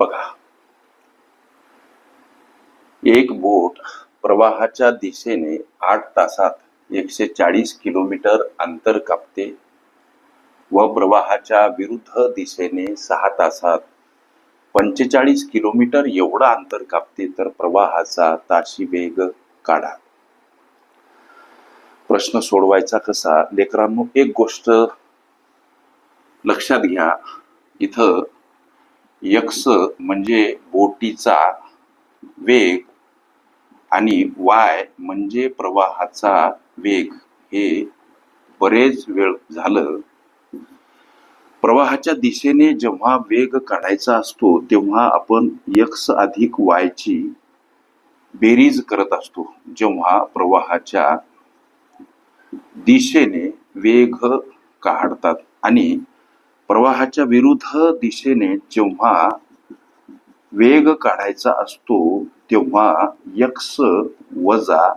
बघा. एक बोट प्रवाहाच्या दिशेने आठ तासात एकशे चाळीस किलोमीटर अंतर कापते व प्रवाहाच्या विरुद्ध दिशेने सहा तासात पंचेचाळीस किलोमीटर एवढा अंतर कापते तर प्रवाहाचा ताशी वेग काढा. प्रश्न सोडवायचा कसा? लेकरांनो एक गोष्ट लक्षात घ्या. इथं यक्ष म्हणजे बोटीचा वेग आणि वाय म्हणजे प्रवाहाचा वेग. हे बरेच वेळ झालं. प्रवाहाच्या दिशेने जेव्हा वेग काढायचा असतो तेव्हा आपण यक्स अधिक वायची बेरीज करत असतो. जेव्हा प्रवाहाच्या दिशेने वेग काढतात आणि प्रवाहाच्या विरुद्ध दिशेने जेव्हा वेग काढायचा असतो तेव्हा यक्स वजा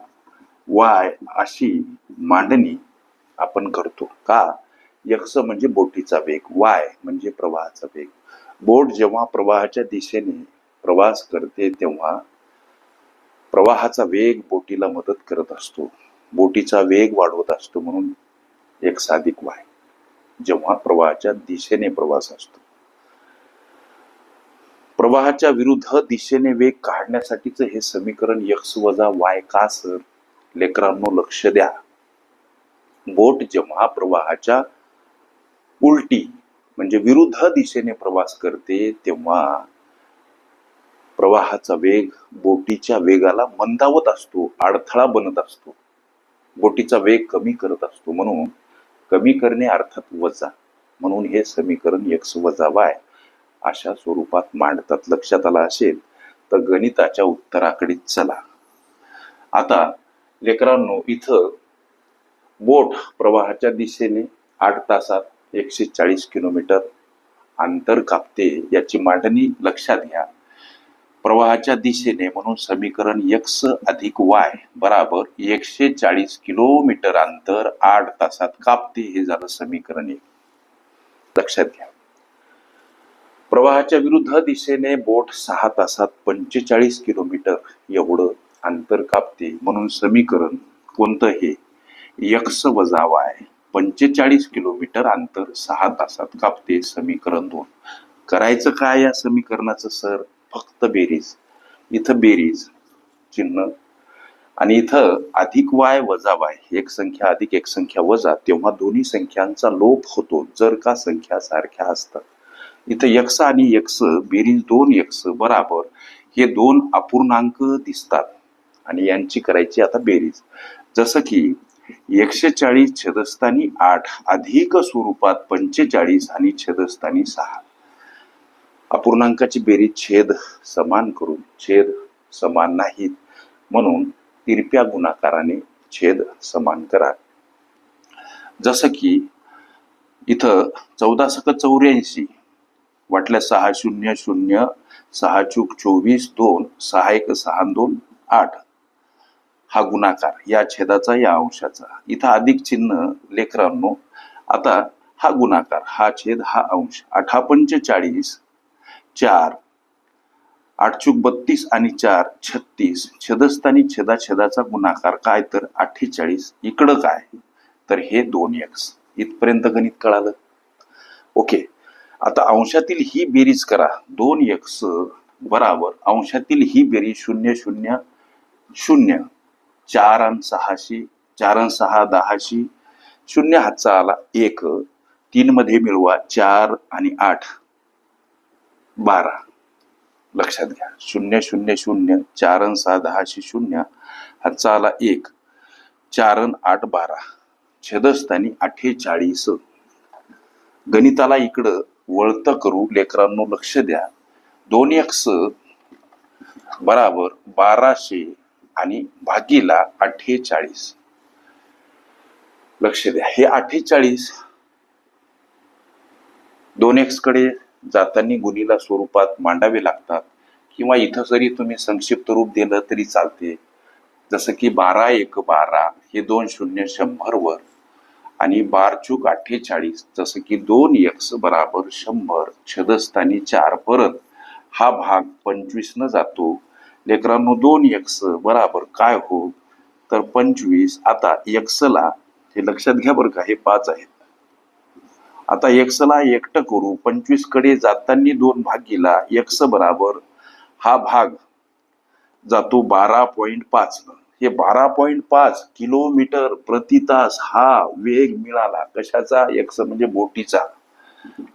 वाय अशी मांडणी आपण करतो. का? यक्स म्हणजे बोटीचा वेग वाय म्हणजे प्रवाहाचा वेग. बोट जेव्हा प्रवाहाच्या दिशेने प्रवास करते तेव्हा प्रवाहाचा वेग बोटीला मदत करत असतो. बोटीचा वेग वाढवत असतो म्हणून एक साधिक वाय. जेव्हा प्रवाहाच्या दिशेने प्रवास असतो. प्रवाहाच्या विरुद्ध दिशेने वेग काढण्यासाठीच हे समीकरण यक्स वजा वाय का सर लेकरांनो लक्ष द्या. बोट जेव्हा प्रवाहाच्या उलटी म्हणजे विरुद्ध दिशेने प्रवास करते तेव्हा प्रवाहाचा वेग बोटीच्या वेगाला मंदावत असतो अडथळा बनत असतो. बोटीचा वेग कमी करत असतो. म्हणून कमी करणे अर्थात वजा. म्हणून हे समीकरण एक्स वजा वाय. अशा स्वरूपात मांडतात. लक्षात आला असेल तर गणिताच्या उत्तराकडे चला. आता लेकरांनो इथं बोट प्रवाहाच्या दिशेने आठ तासात एकशे चाळीस किलोमीटर अंतर कापते याची मांडणी लक्षात घ्या. प्रवाहाच्या दिशेने म्हणून समीकरण एक्स अधिक वाय बराबर एकशे चाळीस किलोमीटर अंतर आठ तासात कापते. हे झालं समीकरण एक. लक्षात घ्या. प्रवाहाच्या विरुद्ध दिशेने बोट सहा तासात पंचेचाळीस किलोमीटर एवढं अंतर कापते. म्हणून समीकरण कोणतं हे यक्स वजा वाय पंचेचाळीस किलोमीटर अंतर सहा तासात कापते समीकरण दोन. करायचं काय या समीकरणाचं सर? फक्त बेरीज. इथं बेरीज चिन्ह. आणि इथं अधिक वाय वजा वाय एक संख्या अधिक एक संख्या वजा तेव्हा दोन्ही संख्यांचा लोप होतो जर का संख्या सारख्या असतात. इथं यक्ष आणि यक्ष बेरीज दोन यक्ष बराबर हे दोन अपूर्णांक दिसतात. आणि यांची करायची आता बेरीज. जसं की एकशे चाळीस छेदस्थानी आठ अधिक स्वरूपात पंचेचाळीस आणि छेदस्थानी सहा. अपूर्णांकाची बेरीज छेद समान करून छेद समान नाहीत म्हणून तिरप्या गुणाकाराने छेद समान करा. जसं की इथं चौदा सक चौऱ्याऐंशी वाटल्या सहा शून्य शून्य सहा चूक चोवीस दोन सहा एक सहा दोन आठ. हा गुणाकार या छेदाचा या अंशाचा. इथं अधिक चिन्ह लेकरांनो आता हा गुणाकार हा छेद हा अंश. अठा पंचेचाळीस चार. आठचूक बत्तीस आणि चार छत्तीस. छदस्थानी छेदा छेदाचा गुणाकार काय तर अठ्ठेचाळीस. इकडं काय? तर हे दोन एक्स इथपर्यंत गणित कळालं? ओके. आता अंशातील ही बेरीज करा. दोन एक्स बराबर अंशातील ही बेरीज शून्य शून्य शून्य. चार अन सहाशे चार अन सहा दहाशे. शून्य हातचा आला एक. तीन मध्ये मिळवा चार आणि आठ. बारा. लक्षात घ्या. शून्य शून्य शून्य चार सहा दहाशे शून्य हातचा आला एक चार आठ बारा. छेदस्थानी अठ्ठेचाळीस. गणिताला इकडं वळतं करू. लेकरांनो लक्ष द्या. दोन एक्स बराबर बाराशे आणि भागीला अठ्ठेचाळीस. लक्ष द्या. हे अठ्ठेचाळीस दोन एक्सकडे जातानी गुणीला स्वरूपात मांडावे लागतात. किंवा इथं जरी तुम्ही संक्षिप्त रूप दिलं तरी चालते. जसं की बारा एक बारा हे दोन शून्य शंभर वर. आणि बार चूक अठ्ठेचाळीस जसं की दोन यक्स बराबर शंभर छदस्थानी चार परत हा भाग पंचवीस न जातो. लेकरांनो दोन यक्स बराबर काय हो? तर पंचवीस आता यक्सला हे लक्षात घ्या बरं का हे पाच आहेत. आता एक्सला एकटं करू पंचवीसकडे जाताना दोन भाग गेला एक्स बराबर हा भाग जातो बारा पॉइंट पाच. हे बारा पॉइंट पाच किलोमीटर प्रति तास हा वेग मिळाला. कशाचा? एक्स म्हणजे बोटीचा.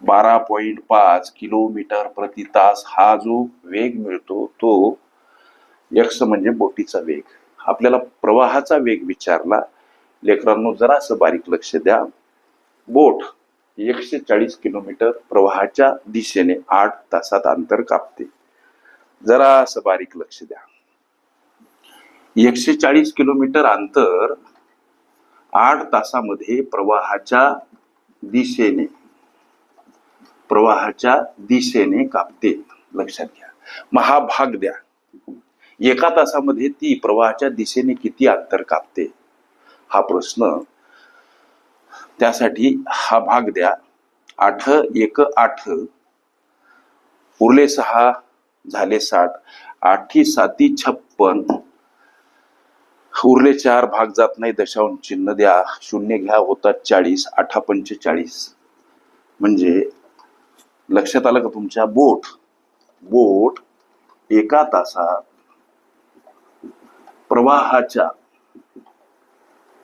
बारा पॉइंट पाच किलोमीटर प्रति तास हा जो वेग मिळतो तो एक्स म्हणजे बोटीचा वेग. आपल्याला प्रवाहाचा वेग विचारला. लेकरांनो जरासं बारीक लक्ष द्या. बोट. एकशे चाळीस किलोमीटर प्रवाहाच्या दिशेने आठ तासात अंतर कापते. जरासं बारीक लक्ष द्या. एकशे चाळीस किलोमीटर अंतर आठ तासामध्ये प्रवाहाच्या दिशेने प्रवाहाच्या दिशेने कापते. लक्षात घ्या. मग हा भाग द्या. एका तासामध्ये ती प्रवाहाच्या दिशेने किती अंतर कापते? हा प्रश्न त्यासाठी हा भाग द्या. आठ एक आठ. उरले सहा झाले साठ. आठी साती छप्पन. उरले चार भाग जात नाही दशांश चिन्ह द्या. शून्य घ्या होतात चाळीस आठा पंचेचाळीस. म्हणजे लक्षात आलं का तुमच्या? बोट. बोट एका तासात प्रवाहाच्या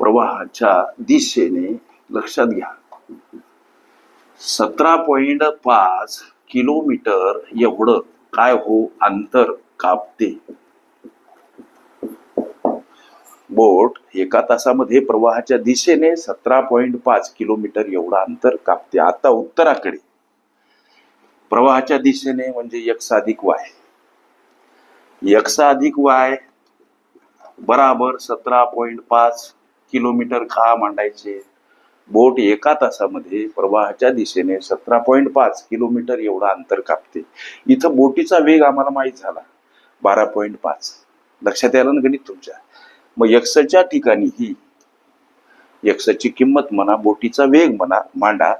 प्रवाहाच्या दिशेने लक्षात घ्या. सतरा पॉइंट पाच किलोमीटर एवढं काय हो अंतर कापते? बोट एका तासामध्ये प्रवाहाच्या दिशेने सतरा पॉइंट पाच किलोमीटर एवढं अंतर कापते. आता उत्तराकडे. प्रवाहाच्या दिशेने म्हणजे यक्स अधिक वाय. यक्स अधिक वाय बराबर सतरा पॉइंट पाच किलोमीटर का मांडायचे. बोट एका तासामध्ये प्रवाहाच्या दिशेने सतरा पॉईंट पाच किलोमीटर एवढा अंतर कापते. इथं बोटीचा वेग आम्हाला माहीत झाला. बारा पॉईंट पाच. लक्षात यायला ना गणित तुमच्या? मग यक्सच्या ठिकाणी ही यक्सची किंमत म्हणा बोटीचा वेग म्हणा मांडा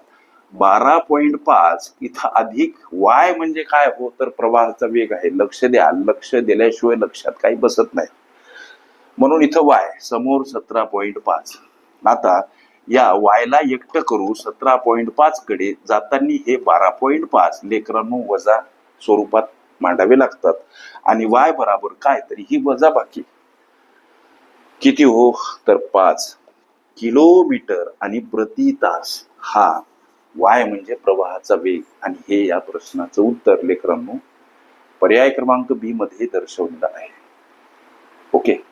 बारा पॉईंट पाच इथं अधिक वाय म्हणजे काय हो? तर प्रवाहाचा वेग आहे. लक्ष द्या. लक्ष दिल्याशिवाय लक्षात काही बसत नाही. म्हणून इथं वाय समोर सतरा पॉईंट पाच. आता या वायला एकटं करू सतरा पॉईंट पाच कडे जाताना हे बारा पॉईंट पाच लेकरांनो वजा स्वरूपात मांडावे लागतात. आणि वाय बराबर काय तरी ही वजा बाकी. किती हो? तर पाच. किलोमीटर आणि प्रति तास हा वाय म्हणजे प्रवाहाचा वेग. आणि हे या प्रश्नाचं उत्तर लेकरांनो पर्याय क्रमांक बी मध्ये दर्शवलेला आहे. ओके